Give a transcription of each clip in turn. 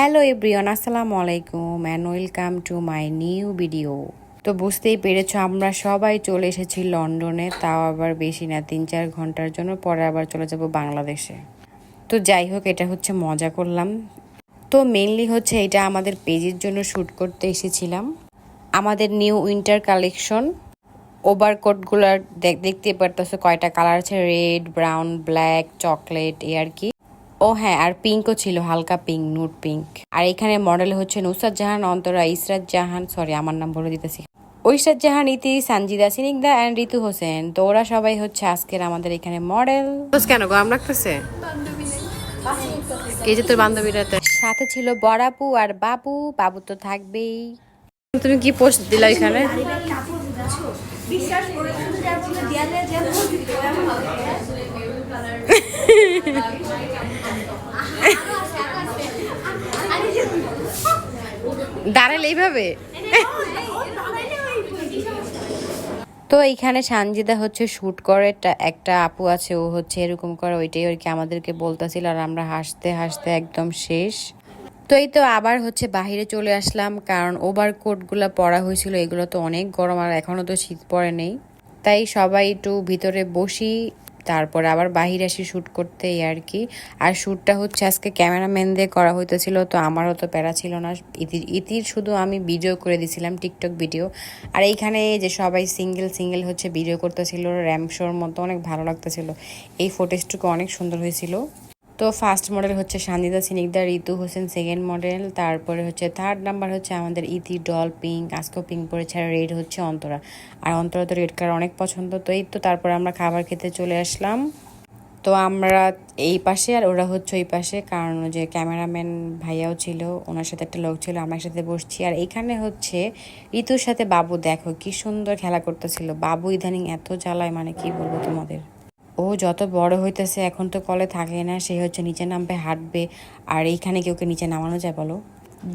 Hello everyone আসসালামু আলাইকুম and welcome to my new video তো বুঝতেই পেরেছ, আমরা সবাই চলে এসেছি লন্ডনে, তাও আবার বেশি না, তিন চার ঘণ্টার জন্য, পরে আবার চলে যাব বাংলাদেশে। তো যাই হোক, এটা হচ্ছে মজা করলাম। তো মেনলি হচ্ছে এটা আমাদের পেজের জন্য শ্যুট করতে এসেছিলাম। আমাদের নিউ উইন্টার কালেকশন ওভারকোটগুলোর দেখতে পারতেছো কয়টা কালার আছে রেড ব্রাউন ব্ল্যাক চকলেট এ আর কি। ও হ্যাঁ আর পিঙ্কও ছিল হালকা পিঙ্ক নুট পিঙ্ক। আর এখানে মডেল হচ্ছে নুসরাত জাহান অন্তরা ইসরাত জাহান সরি আমার নাম বলে দিতেছি ঐশরাত জাহান ইতি সানজিদা সিনিকদা অ্যান্ড ঋতু হোসেন। তো ওরা সবাই হচ্ছে আজকের আমাদের এখানে মডেল। কেন গরম লাগতেছে কে যে তোর বান্ধবীরা তো? সাথে ছিল বড়াপু আর বাবু বাবু তো থাকবেই। তুমি কি পোস্ট দিলা এখানে? দাঁড়ালে এইভাবে? তো এইখানে সানজিদা হচ্ছে শ্যুট করে একটা আপু আছে, ও হচ্ছে এরকম করে, ওইটাই আর কি আমাদেরকে বলতেছিল, আর আমরা হাসতে হাসতে একদম শেষ। তো এই তো আবার হচ্ছে বাহিরে চলে আসলাম, কারণ ওভার কোটগুলো পরা হয়েছিল, এগুলো তো অনেক গরম আর এখনও তো শীত পড়ে নেই। তাই সবাই একটু ভিতরে বসি, তারপরে আবার বাহিরে আসি শ্যুট করতে এই আর কি। আর শ্যুটটা হচ্ছে আজকে ক্যামেরাম্যান দিয়ে করা হইতেছিল, তো আমারও তো প্যারা ছিল না। ইতির ইতির শুধু আমি ভিডিও করে দিছিলাম টিকটক ভিডিও আর এইখানে যে সবাই সিঙ্গেল সিঙ্গেল হচ্ছে ভিডিও করতেছিল, র্যাম শোর মতো অনেক ভালো লাগতেছিল। এই ফুটেজটুকু অনেক সুন্দর হয়েছিল। তো ফার্স্ট মডেল হচ্ছে সান্দিদা সিনিকদা ঋতু হোসেন সেকেন্ড মডেল তারপরে হচ্ছে থার্ড নাম্বার হচ্ছে আমাদের ইতি ডল পিঙ্ক আজকেও পিঙ্ক পরেছে, আর রেড হচ্ছে অন্তরা। আর অন্তরা তো রেড কালার অনেক পছন্দ, তো এই তো তারপরে আমরা খাবার খেতে চলে আসলাম। তো আমরা এই পাশে আর ওরা হচ্ছে ওই পাশে, কারণ যে ক্যামেরাম্যান ভাইয়াও ছিল, ওনার সাথে একটা লোক ছিল, আমার সাথে বসছি। আর এখানে হচ্ছে ঋতুর সাথে বাবু, দেখো কি সুন্দর খেলা করতেছিল। বাবু ইদানিং এত জ্বালায় মানে কি বলব তোমাদের? ও যত বড় হইতেছে এখন তো কলে থাকে না, সে হচ্ছে নিচে নামবে, হাঁটবে, আর এইখানে কেউ কে নিচে নামানো যায় বলো?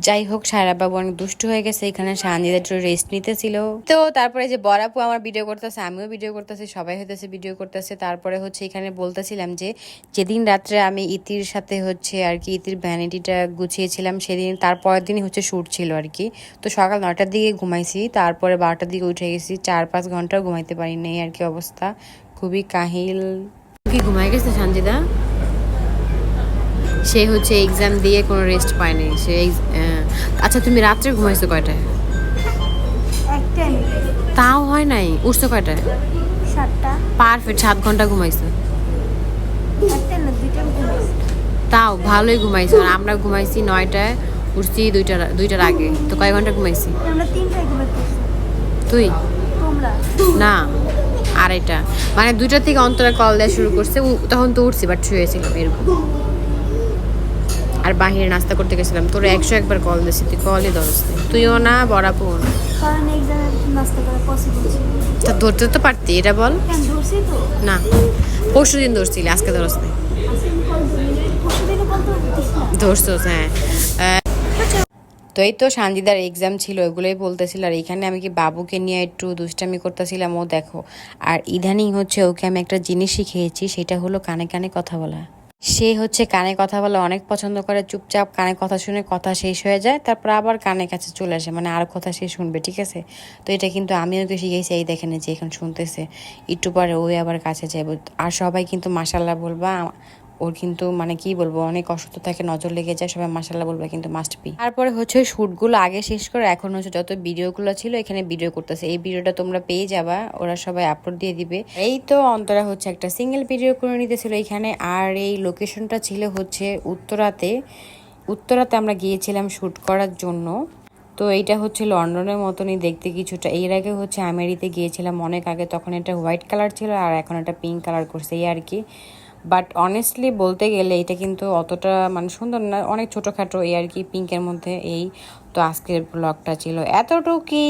যাই হোক সায়রা বাবু অনেক দুষ্ট হয়ে গেছে, এখানে সানজিদা একটু রেস্ট নিতেছিল। তো তারপরে যে বরাপু আমার ভিডিও করতেছে, আমিও ভিডিও করতেছি, সবাই হইতেছে ভিডিও করতেছে। তারপরে হচ্ছে এখানে বলতেছিলাম যে, যেদিন রাত্রে আমি ইতির সাথে হচ্ছে আর কি, ইতির ভ্যানিটিটা গুছিয়েছিলাম, সেদিন তারপরের দিনই হচ্ছে শ্যুট ছিল আর কি। তো সকাল নটার দিকে ঘুমাইছি, তারপরে বারোটার দিকে উঠে গেছি চার পাঁচ ঘন্টাও ঘুমাইতে পারিনি আর কি অবস্থা। খুবই কাহিল। কি ঘুমাই গেছে সঞ্জিদা সে হচ্ছে এক্সাম দিয়ে কোনো রেস্ট পায়নি। সে আচ্ছা তুমি রাত্রে ঘুমাইছো কয়টায়? তাও হয় নাই উঠছো কয়টায়? পারফেক্ট সাত ঘণ্টা ঘুমাইছো। তাও ভালোই ঘুমাইছো আর আমরা ঘুমাইছি নয়টায় উঠছি দুইটার দুইটার আগে। তো কয় ঘণ্টা ঘুমাইছি? তুই? না আড়াইটা। মানে দুইটা থেকে অন্তরা কল দেওয়া শুরু করছে তখন তো উঠছি বাট শুয়েছিলাম এরকম। আর বাহিরে নাস্তা করতে গেছিলাম। তোর একশো একবার কল দিয়েছি তুই কলই ধরস তুইও না পসিবল ছিল। তা ধরতে তো পারতি এটা বল। না পরশু দিন ধরছিলি আজকে ধরস নি। ধরছস হ্যাঁ। তো এই তো সানজিদার এক্সাম ছিল ওগুলোই বলতেছিল আর এখানে আমি কি বাবুকে নিয়ে একটু দুষ্টামি করতেছিলাম ও দেখো। আর ইদানিং হচ্ছে ওকে আমি একটা জিনিস শিখিয়েছি সেটা হলো কানে কানে কথা বলা। সে হচ্ছে কানে কথা বলে অনেক পছন্দ করে, চুপচাপ কানে কথা শুনে কথা শেষ হয়ে যায়, তারপর আবার কানের কাছে চলে আসে মানে আর কথা সে শুনবে, ঠিক আছে? তো এটা কিন্তু আমিও ওকে শিখেছি, এই দেখে যে এখন শুনতেছে, একটু পরে ওই আবার কাছে যাইব। আর সবাই কিন্তু মাসাল্লাহ বলবা ওর কিন্তু মানে কি বলব, অনেক অসুস্থ থাকে, নজর লেগে যায়, সবাই মাসাল্লাহ বলবে, কিন্তু মাস্ট বি তারপরে হচ্ছে শ্যুটগুলো আগে শেষ করে এখন হচ্ছে যত ভিডিওগুলো ছিল এখানে ভিডিও করতেছে। এই ভিডিওটা তোমরা পেয়ে যাবা, ওরা সবাই আপলোড দিয়ে দিবে। এই তো অন্তরা হচ্ছে একটা সিঙ্গেল ভিডিও করে নিতেছিল এখানে, আর এই লোকেশনটা ছিল হচ্ছে উত্তরাতে। উত্তরাতে আমরা গিয়েছিলাম শ্যুট করার জন্য। তো এইটা হচ্ছে লন্ডনের মতনই দেখতে কিছুটা। এর আগে হচ্ছে আমেরিতে গিয়েছিলাম অনেক আগে, তখন এটা হোয়াইট কালার ছিল আর এখন এটা পিঙ্ক কালার করছে, এই আর কি। বাট অনেস্টলি বলতে গেলে এটা কিন্তু অতটা মানে সুন্দর না। অনেক ছোটোখাটো এই আর কি পিঙ্কের মধ্যে এই। তো আজকের ব্লগটা ছিল এতটুকুই।